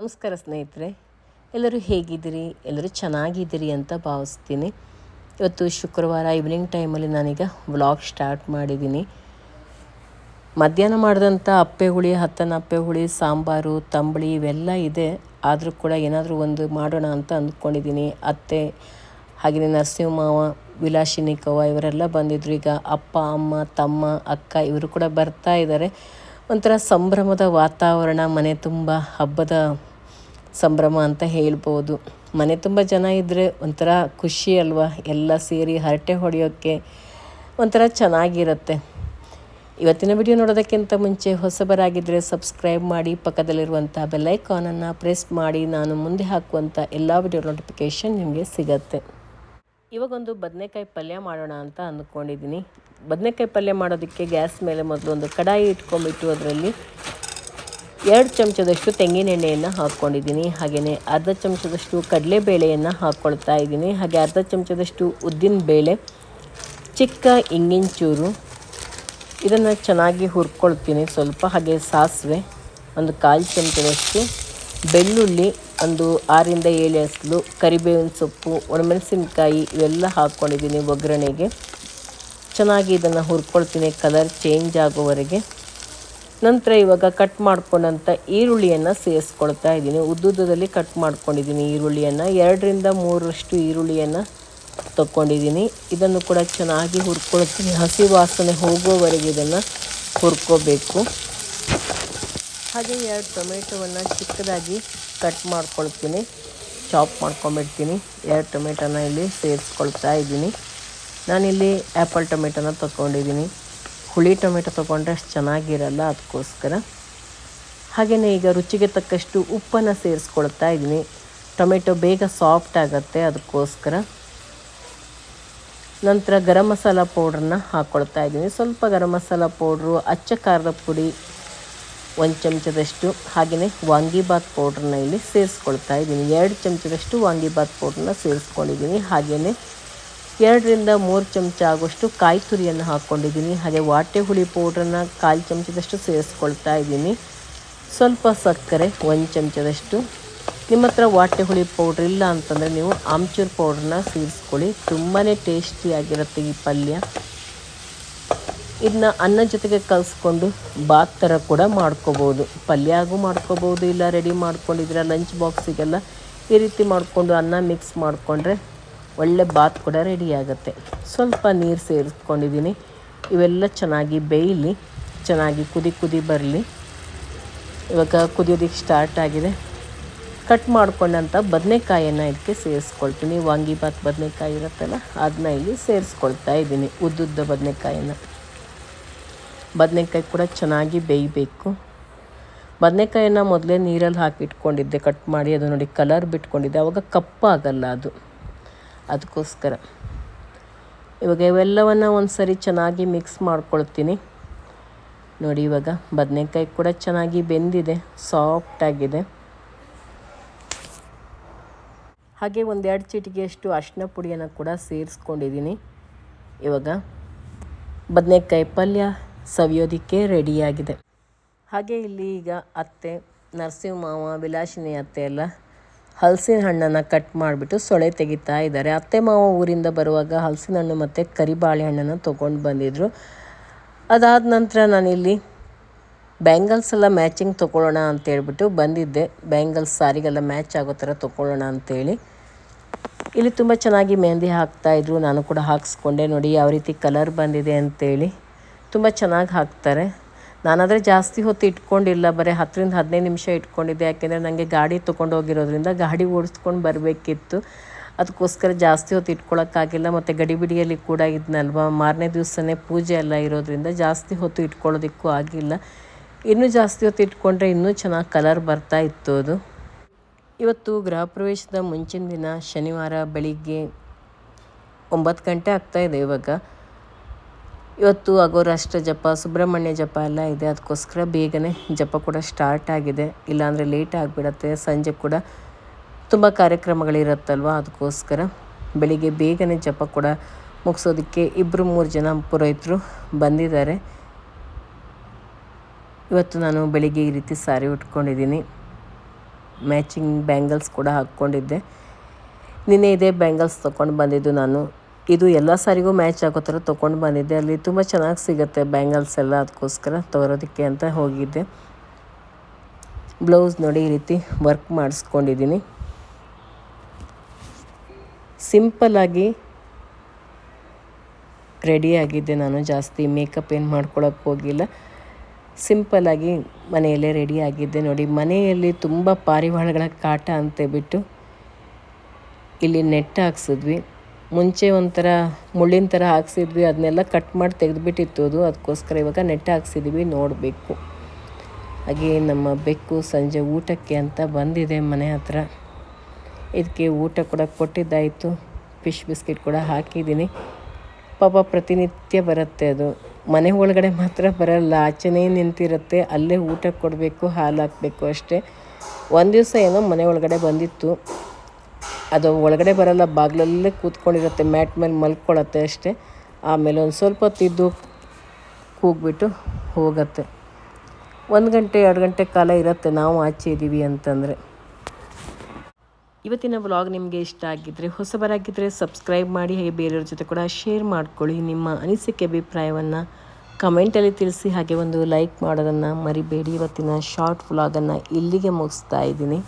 ನಮಸ್ಕಾರ ಸ್ನೇಹಿತರೆ, ಎಲ್ಲರೂ ಹೇಗಿದ್ದೀರಿ? ಎಲ್ಲರೂ ಚೆನ್ನಾಗಿದ್ದೀರಿ ಅಂತ ಭಾವಿಸ್ತೀನಿ. ಇವತ್ತು ಶುಕ್ರವಾರ ಈವ್ನಿಂಗ್ ಟೈಮಲ್ಲಿ ನಾನೀಗ ವ್ಲಾಗ್ ಸ್ಟಾರ್ಟ್ ಮಾಡಿದ್ದೀನಿ. ಮಧ್ಯಾಹ್ನ ಮಾಡಿದಂಥ ಅಪ್ಪೆ ಹುಳಿ, ಹತ್ತನ ಅಪ್ಪೆ ಹುಳಿ, ಸಾಂಬಾರು, ತಂಬಳಿ ಇವೆಲ್ಲ ಇದೆ. ಆದರೂ ಕೂಡ ಏನಾದರೂ ಒಂದು ಮಾಡೋಣ ಅಂತ ಅಂದ್ಕೊಂಡಿದ್ದೀನಿ. ಅತ್ತೆ, ಹಾಗೆಯೇ ನರಸಿಂಹ ಮಾವ ವಿಲಾಸಿನಿ ಕವ ಇವರೆಲ್ಲ ಬಂದಿದ್ರು. ಈಗ ಅಪ್ಪ, ಅಮ್ಮ, ತಮ್ಮ, ಅಕ್ಕ ಇವರು ಕೂಡ ಬರ್ತಾ ಇದ್ದಾರೆ. ಒಂಥರ ಸಂಭ್ರಮದ ವಾತಾವರಣ, ಮನೆ ತುಂಬ ಹಬ್ಬದ ಸಂಭ್ರಮ ಅಂತ ಹೇಳ್ಬೋದು. ಮನೆ ತುಂಬ ಜನ ಇದ್ದರೆ ಒಂಥರ ಖುಷಿ ಅಲ್ವಾ? ಎಲ್ಲ ಸೇರಿ ಹರಟೆ ಹೊಡೆಯೋಕ್ಕೆ ಒಂಥರ ಚೆನ್ನಾಗಿರುತ್ತೆ. ಇವತ್ತಿನ ವಿಡಿಯೋ ನೋಡೋದಕ್ಕಿಂತ ಮುಂಚೆ ಹೊಸಬರಾಗಿದ್ದರೆ ಸಬ್ಸ್ಕ್ರೈಬ್ ಮಾಡಿ, ಪಕ್ಕದಲ್ಲಿರುವಂಥ ಬೆಲ್ಲೈಕಾನನ್ನು ಪ್ರೆಸ್ ಮಾಡಿ, ನಾನು ಮುಂದೆ ಹಾಕುವಂಥ ಎಲ್ಲ ವಿಡಿಯೋ ನೋಟಿಫಿಕೇಷನ್ ನಿಮಗೆ ಸಿಗತ್ತೆ. ಇವಾಗೊಂದು ಬದನೆಕಾಯಿ ಪಲ್ಯ ಮಾಡೋಣ ಅಂತ ಅಂದ್ಕೊಂಡಿದ್ದೀನಿ. ಬದನೆಕಾಯಿ ಪಲ್ಯ ಮಾಡೋದಕ್ಕೆ ಗ್ಯಾಸ್ ಮೇಲೆ ಮೊದಲು ಒಂದು ಕಡಾಯಿ ಇಟ್ಕೊಂಡ್ಬಿಟ್ಟು ಅದರಲ್ಲಿ ಎರಡು ಚಮಚದಷ್ಟು ತೆಂಗಿನ ಎಣ್ಣೆಯನ್ನು ಹಾಕ್ಕೊಂಡಿದ್ದೀನಿ. ಹಾಗೆಯೇ ಅರ್ಧ ಚಮಚದಷ್ಟು ಕಡಲೆಬೇಳೆಯನ್ನು ಹಾಕ್ಕೊಳ್ತಾ ಇದ್ದೀನಿ. ಹಾಗೆ ಅರ್ಧ ಚಮಚದಷ್ಟು ಉದ್ದಿನ ಬೇಳೆ, ಚಿಕ್ಕ ಇಂಗಿನ ಚೂರು, ಇದನ್ನು ಚೆನ್ನಾಗಿ ಹುರ್ಕೊಳ್ತೀನಿ ಸ್ವಲ್ಪ. ಹಾಗೆ ಸಾಸಿವೆ, ಒಂದು ಕಾಲು ಚಮಚದಷ್ಟು ಬೆಳ್ಳುಳ್ಳಿ, ಒಂದು ಆರಿಂದ ಏಳು ಎಸಲು ಕರಿಬೇವಿನ ಸೊಪ್ಪು, ಒಣಮೆಣಸಿನಕಾಯಿ ಇವೆಲ್ಲ ಹಾಕ್ಕೊಂಡಿದ್ದೀನಿ ಒಗ್ಗರಣೆಗೆ. ಚೆನ್ನಾಗಿ ಇದನ್ನು ಹುರ್ಕೊಳ್ತೀನಿ. Colour change ಆಗೋವರೆಗೆ. ನಂತರ ಇವಾಗ ಕಟ್ ಮಾಡ್ಕೊಂಡಂಥ ಈರುಳ್ಳಿಯನ್ನು ಸೇರಿಸ್ಕೊಳ್ತಾ ಇದ್ದೀನಿ. ಉದ್ದುದ್ದದಲ್ಲಿ ಕಟ್ ಮಾಡ್ಕೊಂಡಿದ್ದೀನಿ ಈರುಳ್ಳಿಯನ್ನು. ಎರಡರಿಂದ ಮೂರರಷ್ಟು ಈರುಳ್ಳಿಯನ್ನು ತಗೊಂಡಿದ್ದೀನಿ ಇದನ್ನು ಕೂಡ ಚೆನ್ನಾಗಿ ಹುರ್ಕೊಳ್ತೀನಿ ಹಸಿ ವಾಸನೆ ಹೋಗೋವರೆಗೆ ಇದನ್ನು ಹುರ್ಕೋಬೇಕು. ಹಾಗೆ ಎರಡು ಟೊಮೆಟೊವನ್ನು ಚಿಕ್ಕದಾಗಿ ಕಟ್ ಮಾಡ್ಕೊಳ್ತೀನಿ. ಚಾಪ್ ಮಾಡ್ಕೊಂಬಿಡ್ತೀನಿ. ಎರಡು ಟೊಮೆಟೊನ ಇಲ್ಲಿ ಸೇರಿಸ್ಕೊಳ್ತಾ ಇದ್ದೀನಿ. ನಾನಿಲ್ಲಿ ಆ್ಯಪಲ್ ಟೊಮೆಟೊನ ತೊಗೊಂಡಿದ್ದೀನಿ ಹುಳಿ ಟೊಮೆಟೊ ತೊಗೊಂಡ್ರೆ ಅಷ್ಟು ಚೆನ್ನಾಗಿರಲ್ಲ ಅದಕ್ಕೋಸ್ಕರ ಹಾಗೆಯೇ ಈಗ ರುಚಿಗೆ ತಕ್ಕಷ್ಟು ಉಪ್ಪನ್ನು ಸೇರಿಸ್ಕೊಳ್ತಾ ಇದ್ದೀನಿ. ಟೊಮೆಟೊ ಬೇಗ ಸಾಫ್ಟ್ ಆಗುತ್ತೆ ಅದಕ್ಕೋಸ್ಕರ ನಂತರ ಗರಂ ಮಸಾಲ ಪೌಡ್ರನ್ನ ಹಾಕ್ಕೊಳ್ತಾ ಇದ್ದೀನಿ. ಸ್ವಲ್ಪ ಗರಂ ಮಸಾಲ ಪೌಡ್ರು, ಅಚ್ಚ ಖಾರದ ಪುಡಿ, ಒಂದು ಚಮಚದಷ್ಟು ಹಾಗೆಯೇ ವಾಂಗಿಬಾತ್ ಪೌಡ್ರನ್ನ ಇಲ್ಲಿ ಸೇರಿಸ್ಕೊಳ್ತಾ ಇದ್ದೀನಿ. ಎರಡು ಚಮಚದಷ್ಟು ವಾಂಗಿಬಾತ್ ಪೌಡ್ರನ್ನ ಸೇರಿಸ್ಕೊಂಡಿದ್ದೀನಿ. ಹಾಗೆಯೇ ಎರಡರಿಂದ ಮೂರು ಚಮಚ ಆಗುವಷ್ಟು ಕಾಯಿ ತುರಿಯನ್ನು ಹಾಕ್ಕೊಂಡಿದ್ದೀನಿ ಹಾಗೆ ವಾಟೆ ಹುಳಿ ಪೌಡ್ರನ್ನ ಕಾಲು ಚಮಚದಷ್ಟು ಸೇರಿಸ್ಕೊಳ್ತಾ ಇದ್ದೀನಿ. ಸ್ವಲ್ಪ ಸಕ್ಕರೆ, ಒಂದು ಚಮಚದಷ್ಟು. ನಿಮ್ಮ ಹತ್ರ ವಾಟೆ ಹುಳಿ ಪೌಡ್ರ್ ಇಲ್ಲ ಅಂತಂದರೆ ನೀವು ಆಮ್ಚೂರ್ ಪೌಡ್ರನ್ನ ಸೇರಿಸ್ಕೊಳ್ಳಿ. ತುಂಬಾ ಟೇಸ್ಟಿಯಾಗಿರುತ್ತೆ ಈ ಪಲ್ಯ. ಇದನ್ನ ಅನ್ನ ಜೊತೆಗೆ ಕಲಿಸ್ಕೊಂಡು ಬಾತ್ ಥರ ಕೂಡ ಮಾಡ್ಕೋಬೋದು. ಪಲ್ಯಾಗೂ ಮಾಡ್ಕೋಬೋದು, ಇಲ್ಲ ರೆಡಿ ಮಾಡ್ಕೊಂಡಿದ್ರೆ ಲಂಚ್ ಬಾಕ್ಸಿಗೆಲ್ಲ ಈ ರೀತಿ ಮಾಡಿಕೊಂಡು ಅನ್ನ ಮಿಕ್ಸ್ ಮಾಡಿಕೊಂಡ್ರೆ ಒಳ್ಳೆ ಬಾತ್ ಕೂಡ ರೆಡಿ ಆಗುತ್ತೆ. ಸ್ವಲ್ಪ ನೀರು ಸೇರಿಸ್ಕೊಂಡಿದ್ದೀನಿ ಇವೆಲ್ಲ ಚೆನ್ನಾಗಿ ಬೇಯಲಿ, ಚೆನ್ನಾಗಿ ಕುದಿ ಕುದಿ ಬರಲಿ. ಇವಾಗ ಕುದಿಯೋದಕ್ಕೆ ಸ್ಟಾರ್ಟ್ ಆಗಿದೆ. ಕಟ್ ಮಾಡ್ಕೊಂಡಂಥ ಬದನೆಕಾಯನ್ನು ಇದಕ್ಕೆ ಸೇರಿಸ್ಕೊಳ್ತೀನಿ. ವಾಂಗಿಬಾತ್ ಬದನೆಕಾಯಿ ಇರುತ್ತಲ್ಲ ಅದನ್ನ ಇಲ್ಲಿ ಸೇರಿಸ್ಕೊಳ್ತಾ ಇದ್ದೀನಿ ಉದ್ದುದ್ದ ಬದನೆಕಾಯನ್ನು. ಬದನೆಕಾಯಿ ಕೂಡ ಚೆನ್ನಾಗಿ ಬೇಯಬೇಕು. ಬದನೆಕಾಯನ್ನು ಮೊದಲೇ ನೀರಲ್ಲಿ ಹಾಕಿ ಇಟ್ಕೊಂಡಿದ್ದೆ ಕಟ್ ಮಾಡಿ, ಅದು ನೋಡಿ ಕಲರ್ ಬಿಟ್ಕೊಂಡಿದ್ದೆ. ಆವಾಗ ಕಪ್ಪಾಗಲ್ಲ ಅದು. ಅದಕ್ಕೋಸ್ಕರ. ಇವಾಗ ಇವೆಲ್ಲವನ್ನು ಒಂದು ಸರಿ ಚೆನ್ನಾಗಿ ಮಿಕ್ಸ್ ಮಾಡ್ಕೊಳ್ತೀನಿ. ನೋಡಿ ಇವಾಗ ಬದನೆಕಾಯಿ ಕೂಡ ಚೆನ್ನಾಗಿ ಬೆಂದಿದೆ ಸಾಫ್ಟಾಗಿದೆ ಹಾಗೆ ಒಂದೆರಡು ಚಿಟಿಗೆಯಷ್ಟು ಅರಿಶಿನ ಪುಡಿಯನ್ನು ಕೂಡ ಸೇರಿಸ್ಕೊಂಡಿದ್ದೀನಿ. ಇವಾಗ ಬದನೆಕಾಯಿ ಪಲ್ಯ ಸವಿಯೋದಕ್ಕೆ ರೆಡಿಯಾಗಿದೆ ಹಾಗೆ ಇಲ್ಲಿ ಈಗ ಅತ್ತೆ ನರಸಿಂಹ ಮಾವ ವಿಲಾಸಿನಿ ಅತ್ತೆ ಎಲ್ಲ ಹಲಸಿನ ಹಣ್ಣನ್ನು ಕಟ್ ಮಾಡಿಬಿಟ್ಟು ಸೊಳೆ ತೆಗಿತಾ ಇದ್ದಾರೆ. ಅತ್ತೆ ಮಾವ ಊರಿಂದ ಬರುವಾಗ ಹಲಸಿನ ಹಣ್ಣು ಮತ್ತು ಕರಿ ಬಾಳೆಹಣ್ಣನ್ನು ತೊಗೊಂಡು ಬಂದಿದ್ದರು ಅದಾದ ನಂತರ ನಾನಿಲ್ಲಿ ಬ್ಯಾಂಗಲ್ಸ್ ಎಲ್ಲ ಮ್ಯಾಚಿಂಗ್ ತೊಗೊಳ್ಳೋಣ ಅಂತೇಳ್ಬಿಟ್ಟು ಬಂದಿದ್ದೆ. ಬ್ಯಾಂಗಲ್ಸ್ ಸಾರಿಗೆಲ್ಲ ಮ್ಯಾಚ್ ಆಗೋ ಥರ ತೊಗೊಳ್ಳೋಣ ಅಂತೇಳಿ. ಇಲ್ಲಿ ತುಂಬ ಚೆನ್ನಾಗಿ ಮೆಹಂದಿ ಹಾಕ್ತಾಯಿದ್ರು ನಾನು ಕೂಡ ಹಾಕಿಸ್ಕೊಂಡೆ. ನೋಡಿ, ಯಾವ ರೀತಿ ಕಲರ್ ಬಂದಿದೆ ಅಂತೇಳಿ. ತುಂಬ ಚೆನ್ನಾಗಿ ಹಾಕ್ತಾರೆ. ನಾನಾದರೆ ಜಾಸ್ತಿ ಹೊತ್ತು ಇಟ್ಕೊಂಡಿಲ್ಲ, ಬರೀ ಹತ್ತರಿಂದ ಹದಿನೈದು ನಿಮಿಷ ಇಟ್ಕೊಂಡಿದ್ದೆ. ಯಾಕೆಂದರೆ ನನಗೆ ಗಾಡಿ ತೊಗೊಂಡು ಹೋಗಿರೋದ್ರಿಂದ ಗಾಡಿ ಓಡಿಸ್ಕೊಂಡು ಬರಬೇಕಿತ್ತು. ಅದಕ್ಕೋಸ್ಕರ ಜಾಸ್ತಿ ಹೊತ್ತು ಇಟ್ಕೊಳ್ಳೋಕ್ಕಾಗಿಲ್ಲ ಮತ್ತು ಗಡಿಬಿಡಿಯಲ್ಲಿ ಕೂಡ ಇದ್ನಲ್ವ? ಮಾರನೇ ದಿವಸನೇ ಪೂಜೆ ಎಲ್ಲ ಇರೋದ್ರಿಂದ ಜಾಸ್ತಿ ಹೊತ್ತು ಇಟ್ಕೊಳ್ಳೋದಕ್ಕೂ ಆಗಿಲ್ಲ. ಇನ್ನೂ ಜಾಸ್ತಿ ಹೊತ್ತು ಇಟ್ಕೊಂಡ್ರೆ ಇನ್ನೂ ಚೆನ್ನಾಗಿ ಕಲರ್ ಬರ್ತಾ ಇತ್ತು ಅದು. ಇವತ್ತು ಗೃಹ ಪ್ರವೇಶದ ಮುಂಚಿನ ದಿನ ಶನಿವಾರ ಬೆಳಿಗ್ಗೆ ಒಂಬತ್ತು ಗಂಟೆ ಆಗ್ತಾಯಿದೆ ಇವಾಗ. ಇವತ್ತು ಅಗೋರಾಷ್ಟ್ರ ಜಪ, ಸುಬ್ರಹ್ಮಣ್ಯ ಜಪ ಎಲ್ಲ ಇದೆ. ಅದಕ್ಕೋಸ್ಕರ ಬೇಗನೆ ಜಪ ಕೂಡ ಸ್ಟಾರ್ಟ್ ಆಗಿದೆ. ಇಲ್ಲಾಂದರೆ ಲೇಟ್ ಆಗಿಬಿಡತ್ತೆ. ಸಂಜೆ ಕೂಡ ತುಂಬ ಕಾರ್ಯಕ್ರಮಗಳಿರುತ್ತಲ್ವ? ಅದಕ್ಕೋಸ್ಕರ ಬೆಳಿಗ್ಗೆ ಬೇಗನೆ ಜಪ ಕೂಡ ಮುಗಿಸೋದಕ್ಕೆ ಇಬ್ಬರು ಮೂರು ಜನ ಪುರೋಹಿತರು ಬಂದಿದ್ದಾರೆ. ಇವತ್ತು ನಾನು ಬೆಳಿಗ್ಗೆ ಈ ರೀತಿ ಸಾರಿ ಉಟ್ಕೊಂಡಿದ್ದೀನಿ. ಮ್ಯಾಚಿಂಗ್ ಬ್ಯಾಂಗಲ್ಸ್ ಕೂಡ ಹಾಕ್ಕೊಂಡಿದ್ದೆ. ನಿನ್ನೆ ಇದೇ ಬ್ಯಾಂಗಲ್ಸ್ ತೊಗೊಂಡು ಬಂದಿದ್ದು ನಾನು. ಇದು ಎಲ್ಲ ಸಾರಿಗೂ ಮ್ಯಾಚ್ ಆಗೋ ಥರ ತೊಗೊಂಡು ಬಂದಿದ್ದೆ. ಅಲ್ಲಿ ತುಂಬ ಚೆನ್ನಾಗಿ ಸಿಗುತ್ತೆ ಬ್ಯಾಂಗಲ್ಸ್ ಎಲ್ಲ. ಅದಕ್ಕೋಸ್ಕರ ತೋರೋದಕ್ಕೆ ಅಂತ ಹೋಗಿದ್ದೆ. ಬ್ಲೌಸ್ ನೋಡಿ ಈ ರೀತಿ ವರ್ಕ್ ಮಾಡಿಸ್ಕೊಂಡಿದ್ದೀನಿ. ಸಿಂಪಲ್ಲಾಗಿ ರೆಡಿಯಾಗಿದ್ದೆ ನಾನು ಜಾಸ್ತಿ. ಮೇಕಪ್ ಏನು ಮಾಡ್ಕೊಳಕ್ಕೆ ಹೋಗಿಲ್ಲ. ಸಿಂಪಲ್ಲಾಗಿ ಮನೆಯಲ್ಲೇ ರೆಡಿ ಆಗಿದ್ದೆ ನೋಡಿ. ಮನೆಯಲ್ಲಿ ತುಂಬ ಪಾರಿವಾಳಗಳ ಕಾಟ ಅಂತ ಬಿಟ್ಟು ಇಲ್ಲಿ ನೆಟ್ ಹಾಕ್ಸಿದ್ವಿ. ಮುಂಚೆ ಒಂಥರ ಮುಳ್ಳಿನ ಥರ ಹಾಕ್ಸಿದ್ವಿ, ಅದನ್ನೆಲ್ಲ ಕಟ್ ಮಾಡಿ ತೆಗೆದುಬಿಟ್ಟಿತ್ತು ಅದು. ಅದಕ್ಕೋಸ್ಕರ ಇವಾಗ ನೆಟ್ ಹಾಕ್ಸಿದ್ವಿ, ನೋಡಬೇಕು. ಹಾಗೆ ನಮ್ಮ ಬೆಕ್ಕು ಸಂಜೆ ಊಟಕ್ಕೆ ಅಂತ ಬಂದಿದೆ ಮನೆ ಹತ್ರ. ಇದಕ್ಕೆ ಊಟ ಕೂಡ ಕೊಟ್ಟಿದ್ದಾಯಿತು. ಫಿಶ್ ಬಿಸ್ಕೆಟ್ ಕೂಡ ಹಾಕಿದ್ದೀನಿ. ಪಾಪ ಪ್ರತಿನಿತ್ಯ ಬರುತ್ತೆ ಅದು. ಮನೆ ಒಳಗಡೆ ಮಾತ್ರ ಬರಲ್ಲ, ಆಚೆನೇ ನಿಂತಿರುತ್ತೆ. ಅಲ್ಲೇ ಊಟ ಕೊಡಬೇಕು, ಹಾಲು ಹಾಕಬೇಕು ಅಷ್ಟೇ. ಒಂದು ದಿವಸ ಏನೋ ಮನೆ ಒಳಗಡೆ ಬಂದಿತ್ತು. ಅದು ಒಳಗಡೆ ಬರಲ್ಲ, ಬಾಗಿಲಲ್ಲೇ ಕೂತ್ಕೊಂಡಿರುತ್ತೆ, ಮ್ಯಾಟ್ ಮೇಲೆ ಮಲ್ಕೊಳತ್ತೆ ಅಷ್ಟೇ. ಆಮೇಲೆ ಒಂದು ಸ್ವಲ್ಪ ಹೊತ್ತಿದ್ದು ಕೂಗ್ಬಿಟ್ಟು ಹೋಗುತ್ತೆ. ಒಂದು ಗಂಟೆ, ಎರಡು ಗಂಟೆ ಕಾಲ ಇರುತ್ತೆ ನಾವು ಆಚೆ ಇದ್ದೀವಿ ಅಂತಂದರೆ. ಇವತ್ತಿನ ವ್ಲಾಗ್ ನಿಮಗೆ ಇಷ್ಟ ಆಗಿದ್ದರೆ ಹೊಸಬರಾಗಿದ್ದರೆ ಸಬ್ಸ್ಕ್ರೈಬ್ ಮಾಡಿ, ಹಾಗೆ ಬೇರೆಯವ್ರ ಜೊತೆ ಕೂಡ ಶೇರ್ ಮಾಡ್ಕೊಳ್ಳಿ. ನಿಮ್ಮ ಅನಿಸಿಕೆ, ಅಭಿಪ್ರಾಯವನ್ನು ಕಮೆಂಟಲ್ಲಿ ತಿಳಿಸಿ, ಹಾಗೆ ಒಂದು ಲೈಕ್ ಮಾಡೋದನ್ನು ಮರಿಬೇಡಿ. ಇವತ್ತಿನ ಶಾರ್ಟ್ ವ್ಲಾಗನ್ನು ಇಲ್ಲಿಗೆ ಮುಗಿಸ್ತಾ ಇದ್ದೀನಿ.